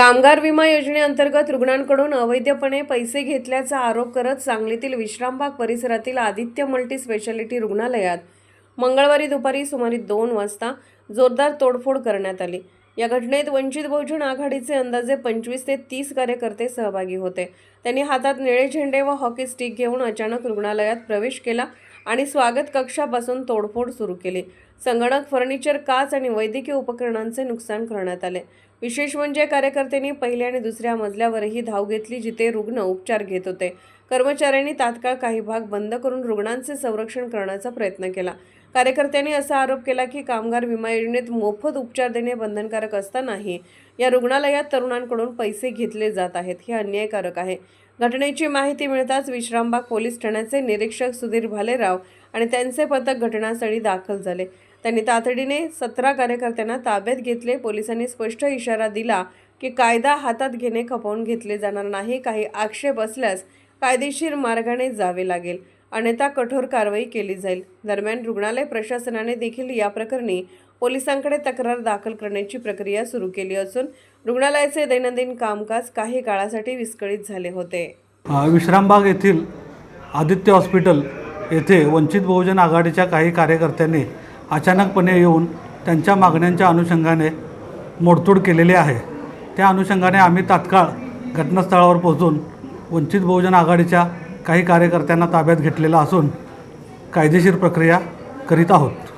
कामगार विमा योजनेअंतर्गत रुग्णांकडून अवैधपणे पैसे घेतल्याचा आरोप करत सांगलीतील विश्रामबाग परिसरातील आदित्य मल्टी स्पेशालिटी रुग्णालयात मंगळवारी दुपारी सुमारे दोन वाजता जोरदार तोडफोड करण्यात आली. या घटनेत वंचित बहुजन आघाडीचे अंदाजे पंचवीस ते तीस कार्यकर्ते सहभागी होते. त्यांनी हातात निळे झेंडे व हॉकी स्टिक घेऊन अचानक रुग्णालयात प्रवेश केला आणि स्वागत कक्षापासून तोडफोड सुरू केली. संगणक फर्निचर काच आणि वैद्यकीय उपकरणांचे नुकसान करण्यात आले. विशेष म्हणजे कार्यकर्त्यांनी पहिल्या आणि दुसऱ्या मजल्यावरही धाव घेतली जिथे रुग्ण उपचार घेत होते. कर्मचाऱ्यांनी तात्काळ काही भाग बंद करून रुग्णांचे संरक्षण करण्याचा प्रयत्न केला. कार्यकर्त्यांनी असा आरोप केला की कामगार विमा योजनेत मोफत उपचार देणे बंधनकारक असतानाही या रुग्णालयात तरुणांकडून पैसे घेतले जात आहेत. हे अन्यायकारक आहे. घटनेची माहिती मिळताच विश्रामबाग पोलीस ठाण्याचे निरीक्षक सुधीर भालेराव आणि त्यांचे पथक घटनास्थळी दाखल झाले. त्यांनी तातडीने सतरा कार्यकर्त्यांना ताब्यात घेतले. पोलिसांनी स्पष्ट इशारा दिला की कायदा हातात घेणे खपवून घेतले जाणार नाही. काही आक्षेप असल्यास कायदेशीर मार्गाने जावे लागेल. अन्यथा कठोर कारवाई केली जाईल. दरम्यान रुग्णालय प्रशासनाने देखील या प्रकरणी पोलिसांकडे तक्रार दाखल करण्याची प्रक्रिया सुरू केली असून रुग्णालयाचे दैनंदिन कामकाज काही काळासाठी विस्कळीत झाले होते. विश्रामबाग येथील आदित्य हॉस्पिटल येथे वंचित बहुजन आघाडीच्या काही कार्यकर्त्यांनी अचानकपणे येऊन त्यांच्या मागण्यांच्या अनुषंगाने मोडतोड केलेली आहे. त्या अनुषंगाने आम्ही तात्काळ घटनास्थळावर पोहोचून वंचित बहुजन आघाडीच्या काही कार्यकर्त्यांना ताब्यात घेतलेला असून कायदेशीर प्रक्रिया करीत आहोत.